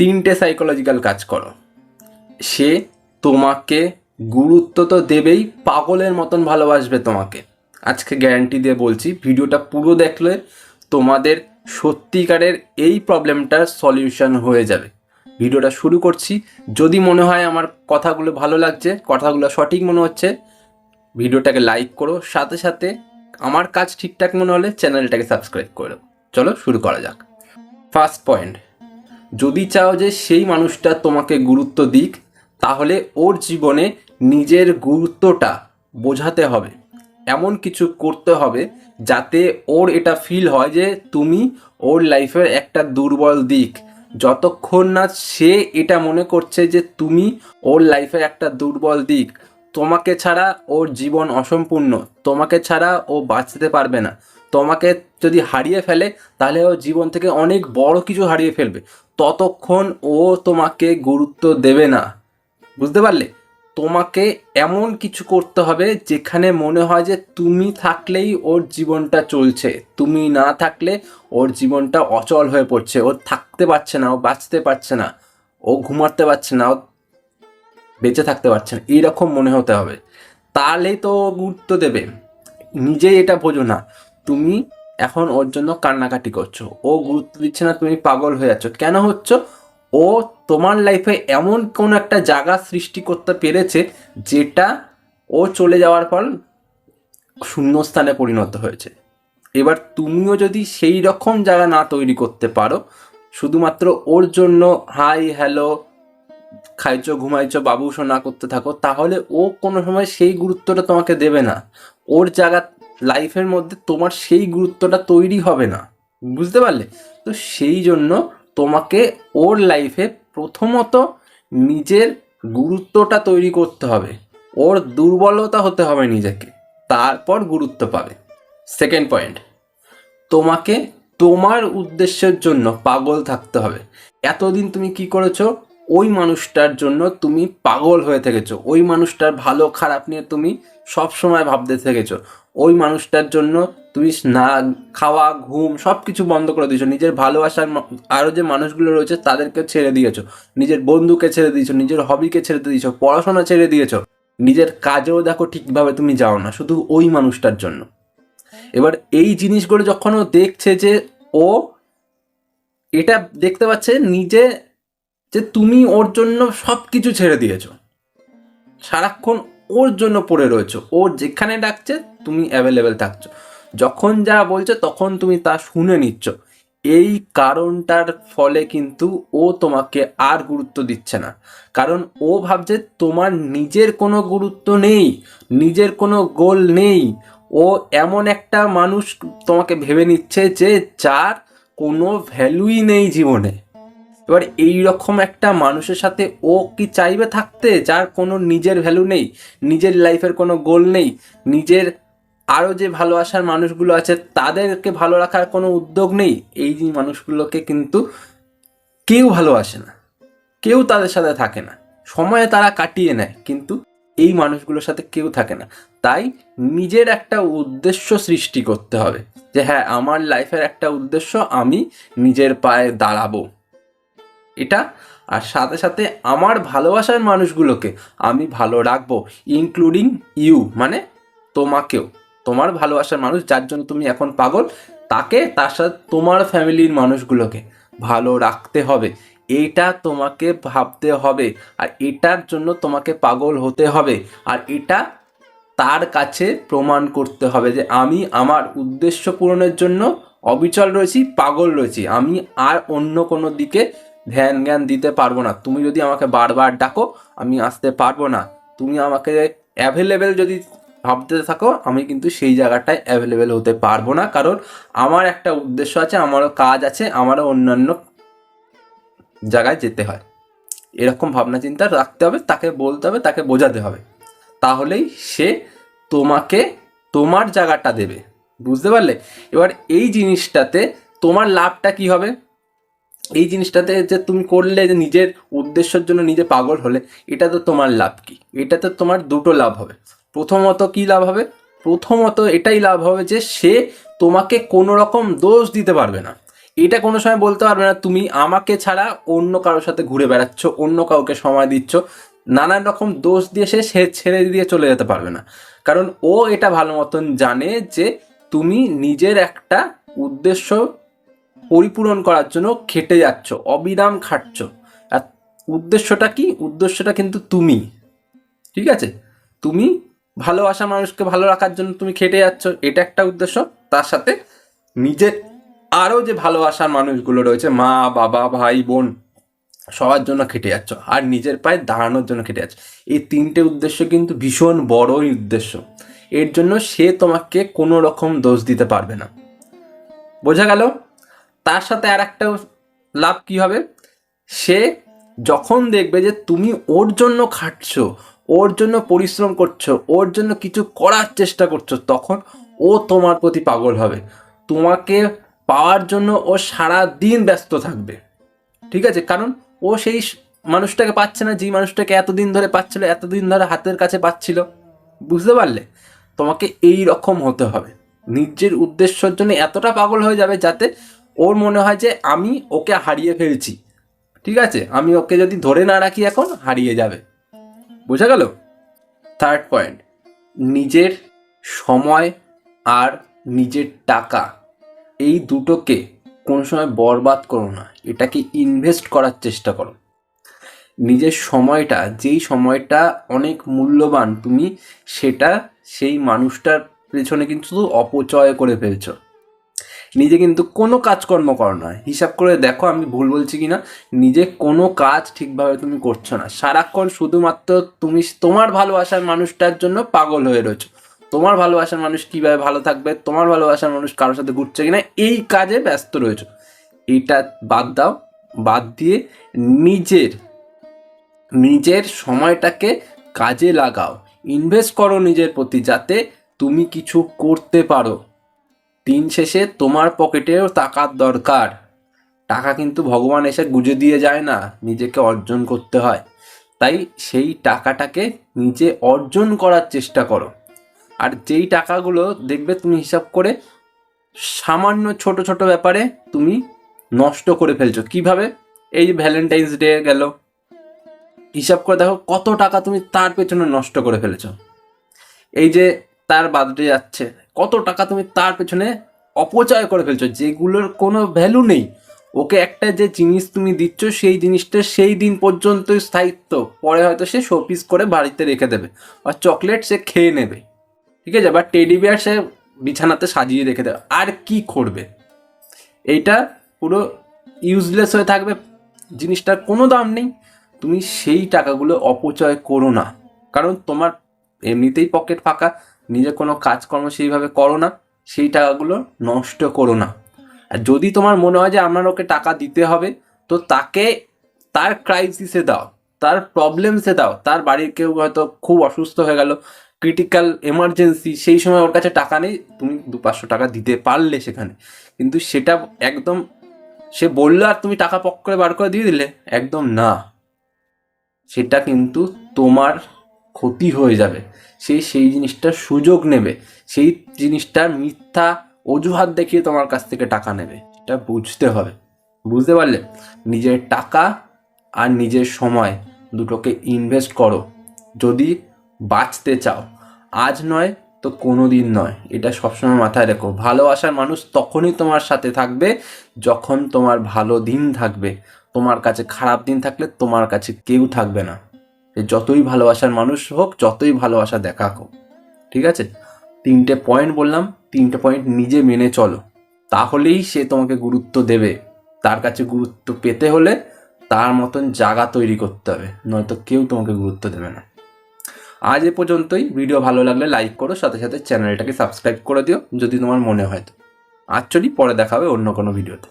তিনটে সাইকোলজিক্যাল কাজ করো। সে তোমাকে গুরুত্ব তো দেবেই, পাগলের মতন ভালোবাসবে তোমাকে। আজকে গ্যারান্টি দিয়ে বলছি, ভিডিওটা পুরো দেখলে তোমাদের সত্যিকারের এই প্রবলেমটার সলিউশন হয়ে যাবে। ভিডিওটা শুরু করছি, যদি মনে হয় আমার কথাগুলো ভালো লাগছে, কথাগুলো সঠিক মনে হচ্ছে, ভিডিওটাকে লাইক করো। সাথে সাথে আমার কাজ ঠিকঠাক মনে হলে চ্যানেলটাকে সাবস্ক্রাইব করো চলো শুরু করা যাক। ফার্স্ট পয়েন্ট যদি চাও যে সেই মানুষটা তোমাকে গুরুত্ব দিক, তাহলে ওর জীবনে নিজের গুরুত্বটা বোঝাতে হবে। এমন কিছু করতে হবে যাতে ওর এটা ফিল হয় যে তুমি ওর লাইফের একটা দুর্বল দিক। যতক্ষণ না সে এটা মনে করছে যে তুমি ওর লাইফের একটা দুর্বল দিক, তোমাকে ছাড়া ওর জীবন অসম্পূর্ণ, তোমাকে ছাড়া ও বাঁচতে পারবে না। তোমাকে যদি হারিয়ে ফেলে, তাহলে ও জীবন থেকে অনেক বড় কিছু হারিয়ে ফেলবে। ততক্ষণ ও তোমাকে গুরুত্ব দেবে না। বুঝতে পারলে? তোমাকে এমন কিছু করতে হবে যেখানে মনে হয় যে তুমি থাকলেই ওর জীবনটা চলছে। তুমি না থাকলে ওর জীবনটা অচল হয়ে পড়ছে। ও থাকতে পারছে না, ও বাঁচতে পারছে না, ও ঘুমাতে পারছে না, ও বেঁচে থাকতে পারছে না। এইরকম মনে হতে হবে। তাহলেই তো গুরুত্ব দেবে। নিজেই এটা বোঝো না। তুমি এখন ওর জন্য কান্নাকাটি করছ। ও গুরুত্ব দিচ্ছে না, তুমি পাগল হয়ে যাচ্ছ। কেন হচ্ছ? ও তোমার লাইফে এমন কোন একটা জায়গা সৃষ্টি করতে পেরেছে যেটা ও চলে যাওয়ার পর শূন্যস্থানে পরিণত হয়েছে। এবার তুমিও যদি সেই রকম জায়গা না তৈরি করতে পারো, শুধুমাত্র ওর জন্য হাই হ্যালো খাইছো, ঘুমাইছো, বাবু না করতে থাকো, তাহলে ও কোনো সময় সেই গুরুত্বটা তোমাকে দেবে না। ওর জায়গা লাইফের মধ্যে তোমার সেই গুরুত্বটা তৈরি হবে না। বুঝতে পারলে? তো সেই জন্য তোমাকে ওর লাইফে প্রথমত নিজের গুরুত্বটা তৈরি করতে হবে। ওর দুর্বলতা হতে হবে নিজেকে, তারপর গুরুত্ব পাবে। সেকেন্ড পয়েন্ট তোমাকে তোমার উদ্দেশ্যের জন্য পাগল থাকতে হবে। এতদিন তুমি কি করেছ? ওই মানুষটার জন্য তুমি পাগল হয়ে থেকেছো। ওই মানুষটার ভালো খারাপ নিয়ে তুমি সব সময় ভাবতে থেকেছো। ওই মানুষটার জন্য তুমি না খাওয়া, ঘুম সব কিছু বন্ধ করে দিয়েছ। নিজের ভালোবাসার আরও যে মানুষগুলো রয়েছে তাদেরকে ছেড়ে দিয়েছ। নিজের বন্ধুকে ছেড়ে দিয়েছ, নিজের হবিকে ছেড়ে দিয়েছ, পড়াশোনা ছেড়ে দিয়েছ। নিজের কাজেও দেখো ঠিকভাবে তুমি যাও না, শুধু ওই মানুষটার জন্য। এবার এই জিনিসগুলো যখন ও দেখছে যে ও এটা দেখতে পাচ্ছে নিজে যে তুমি ওর জন্য সব কিছু ছেড়ে দিয়েছ। সারাক্ষণ ওর জন্য পড়ে রয়েছো। ও যেখানে ডাকছে, তুমি অ্যাভেলেবেল থাকছো। যখন যা বলছে, তখন তুমি তা শুনে নিচ্ছ। এই কারণটার ফলে কিন্তু ও তোমাকে আর গুরুত্ব দিচ্ছে না। কারণ ও ভাবছে, তোমার নিজের কোনো গুরুত্ব নেই, নিজের কোনো গোল নেই। ও এমন একটা মানুষ তোমাকে ভেবে নিচ্ছে যে, যার কোনো ভ্যালুই নেই জীবনে। এবার এই রকম একটা মানুষের সাথে ও কি চাইবে থাকতে? যার কোনো নিজের ভ্যালু নেই, নিজের লাইফের কোনো গোল নেই, নিজের আরও যে ভালোবাসার মানুষগুলো আছে, তাদেরকে ভালো রাখার কোনো উদ্যোগ নেই, এই মানুষগুলোকে কিন্তু কেউ ভালোবাসে না, কেউ তাদের সাথে থাকে না। সময়ে তারা কাটিয়ে নেয়, কিন্তু এই মানুষগুলোর সাথে কেউ থাকে না। তাই নিজের একটা উদ্দেশ্য সৃষ্টি করতে হবে যে হ্যাঁ আমার লাইফের একটা উদ্দেশ্য আমি নিজের পায়ে দাঁড়াবো। এটা। আর সাথে সাথে আমার ভালোবাসার মানুষগুলোকে আমি ভালো রাখব ইনক্লুডিং ইউ মানে তোমাকেও। তোমার ভালোবাসার মানুষ, যার জন্য তুমি এখন পাগল, তাকে, তার সাথে তোমার ফ্যামিলির মানুষগুলোকে ভালো রাখতে হবে। এটা তোমাকে ভাবতে হবে, আর এটার জন্য তোমাকে পাগল হতে হবে। আর এটা তার কাছে প্রমাণ করতে হবে যে আমি আমার উদ্দেশ্য পূরণের জন্য অবিচল রয়েছি, পাগল রয়েছি। আমি আর অন্য কোনো দিকে ধ্যান জ্ঞান দিতে পারব না। তুমি যদি আমাকে বারবার ডাকো, আমি আসতে পারব না। তুমি আমাকে অ্যাভেলেবেল যদি ভাবতে থাকো, আমি কিন্তু সেই জায়গাটায় অ্যাভেলেবেল হতে পারব না। কারণ আমার একটা উদ্দেশ্য আছে, আমারও কাজ আছে, আমারও অন্যান্য জায়গায় যেতে হয়। এরকম ভাবনা চিন্তা রাখতে হবে, তাকে বলতে হবে, তাকে বোঝাতে হবে। তাহলেই সে তোমাকে তোমার জায়গাটা দেবে। বুঝতে পারলে? এবার এই জিনিসটাতে তোমার লাভটা কি হবে? এই জিনিসটাতে যে তুমি করলে যে নিজের উদ্দেশ্যের জন্য নিজে পাগল হলে এটা তো তোমার লাভ কি? এটাতে তোমার দুটো লাভ হবে। প্রথমত কি লাভ হবে? প্রথমত এটাই লাভ হবে যে সে তোমাকে কোনো রকম দোষ দিতে পারবে না। এটা কোনো সময় বলতে পারবে না, তুমি আমাকে ছাড়া অন্য কারোর সাথে ঘুরে বেড়াচ্ছ, অন্য কাউকে সময় দিচ্ছ। নানান রকম দোষ দিয়ে সে ছেড়ে দিয়ে চলে যেতে পারবে না। কারণ ও এটা ভালো মতন জানে যে তুমি নিজের একটা উদ্দেশ্য পরিপূরণ করার জন্য খেটে যাচ্ছ, অবিরাম খাটছ। আর উদ্দেশ্যটা কি? উদ্দেশ্যটা কিন্তু তুমি। ঠিক আছে? তুমি ভালোবাসা মানুষকে ভালো রাখার জন্য তুমি খেটে যাচ্ছ, এটা একটা উদ্দেশ্য। তার সাথে নিজের আরও যে ভালোবাসার মানুষগুলো রয়েছে, মা, বাবা, ভাই, বোন, সবার জন্য খেটে যাচ্ছ আর নিজের পায়ে দাঁড়ানোর জন্য খেটে যাচ্ছ। এই তিনটে উদ্দেশ্য কিন্তু ভীষণ বড়ই উদ্দেশ্য। এর জন্য সে তোমাকে কোনো রকম দোষ দিতে পারবে না। বোঝা গেল? তার সাথে আর একটা লাভ কি হবে? সে যখন দেখবে যে তুমি ওর জন্য খাটছো, ওর জন্য পরিশ্রম করছ, ওর জন্য কিছু করার চেষ্টা করছ, তখন ও তোমার প্রতি পাগল হবে। তোমাকে পাওয়ার জন্য ও সারা দিন ব্যস্ত থাকবে। ঠিক আছে? কারণ ও সেই মানুষটাকে পাচ্ছে না, যেই মানুষটাকে এতদিন ধরে পাচ্ছিল, এতদিন ধরে হাতের কাছে পাচ্ছিল। বুঝতে পারলে? তোমাকে এই রকম হতে হবে। নিজের উদ্দেশ্যের জন্য এতটা পাগল হয়ে যাবে যাতে ওর মনে হয় যে আমি ওকে হারিয়ে ফেলছি। ঠিক আছে? আমি ওকে যদি ধরে না রাখি এখন, হারিয়ে যাবে। বোঝা গেল? থার্ড পয়েন্ট নিজের সময় আর নিজের টাকা, এই দুটোকে কোনো সময় বরবাদ করো না। এটাকে ইনভেস্ট করার চেষ্টা করো। নিজের সময়টা, যেই সময়টা অনেক মূল্যবান, তুমি সেটা সেই মানুষটার পেছনে কিন্তু অপচয় করে ফেলছো। নিজে কিন্তু কোনো কাজকর্ম করো না। হিসাব করে দেখো আমি ভুল বলছি কি না নিজে কোনো কাজ ঠিকভাবে তুমি করছ না। সারাক্ষণ শুধুমাত্র তুমি তোমার ভালোবাসার মানুষটার জন্য পাগল হয়ে রয়েছো। তোমার ভালোবাসার মানুষ কীভাবে ভালো থাকবে? তোমার ভালোবাসার মানুষ কারোর সাথে ঘুরছে কিনা? এই কাজে ব্যস্ত রয়েছো। এইটা বাদ দাও। বাদ দিয়ে নিজের নিজের সময়টাকে কাজে লাগাও। ইনভেস্ট করো নিজের প্রতি যাতে তুমি কিছু করতে পারো। দিন শেষে তোমার পকেটেও টাকার দরকার। টাকা কিন্তু ভগবান এসে গুজে দিয়ে যায় না, নিজেকে অর্জন করতে হয়। তাই সেই টাকাটাকে নিজে অর্জন করার চেষ্টা করো। আর যেই টাকাগুলো দেখবে তুমি হিসাব করে সামান্য ছোট ছোট ব্যাপারে তুমি নষ্ট করে ফেলছো। কীভাবে? এই যে ভ্যালেন্টাইন্স ডে গেল। হিসাব করে দেখো কত টাকা তুমি তার পেছনে নষ্ট করে ফেলেছো। এই যে তার বার্থডে যাচ্ছে। কত টাকা তুমি তার পেছনে অপচয় করে ফেলছো? যেগুলোর কোনো ভ্যালু নেই। ওকে একটা যে জিনিস তুমি দিচ্ছ, সেই জিনিসটা সেই দিন পর্যন্ত স্থায়িত্ব। পরে হয়তো সে শোপিস করে বাড়িতে রেখে দেবে আর চকলেট সে খেয়ে নেবে। ঠিক আছে? বা টেডি বিয়ার সে বিছানাতে সাজিয়ে রেখে দেবে। আর কি করবে? এইটা পুরো ইউজলেস হয়ে থাকবে। জিনিসটার কোনো দাম নেই। তুমি সেই টাকাগুলো অপচয় করো না। কারণ তোমার এমনিতেই পকেট ফাঁকা। নিজে কোনো কাজকর্ম সেইভাবে করো না, সেই টাকাগুলো নষ্ট করো না। আর যদি তোমার মনে হয় যে আমার ওকে টাকা দিতে হবে, তো তাকে তার ক্রাইসিসে দাও, তার প্রবলেমসে দাও। তার বাড়ির কেউ হয়তো খুব অসুস্থ হয়ে গেল ক্রিটিক্যাল এমার্জেন্সি সেই সময় ওর কাছে টাকা নেই, তুমি দু পাঁচশো টাকা দিতে পারলে সেখানে। কিন্তু সেটা একদম, সে বলল, আর তুমি টাকা পক করে বার করে দিয়ে দিলে? একদম না। সেটা কিন্তু তোমার ক্ষতি হয়ে যাবে। সে সেই জিনিসটার সুযোগ নেবে। সেই জিনিসটার মিথ্যা অজুহাত দেখিয়ে তোমার কাছ থেকে টাকা নেবে। এটা বুঝতে হবে। বুঝতে পারলে নিজের টাকা আর নিজের সময় দুটোকে ইনভেস্ট করো। যদি বাঁচতে চাও। আজ নয় তো কোনো দিন নয়। এটা সবসময় মাথায় রেখো। ভালোবাসার মানুষ তখনই তোমার সাথে থাকবে যখন তোমার ভালো দিন থাকবে। তোমার কাছে খারাপ দিন থাকলে তোমার কাছে কেউ থাকবে না। সে যতই ভালোবাসার মানুষ হোক, যতই ভালোবাসা দেখা হোক, ঠিক আছে? তিনটে পয়েন্ট বললাম, তিনটে পয়েন্ট নিজে মেনে চলো। তাহলেই সে তোমাকে গুরুত্ব দেবে। তার কাছে গুরুত্ব পেতে হলে তার মতন জায়গা তৈরি করতে হবে, নয়তো কেউ তোমাকে গুরুত্ব দেবে না। আজ এ পর্যন্তই। ভিডিও ভালো লাগলে লাইক করো, সাথে সাথে চ্যানেলটাকে সাবস্ক্রাইব করে দিও, যদি তোমার মনে হয় তো। আজ চলি, পরে দেখা হবে অন্য কোনো ভিডিওতে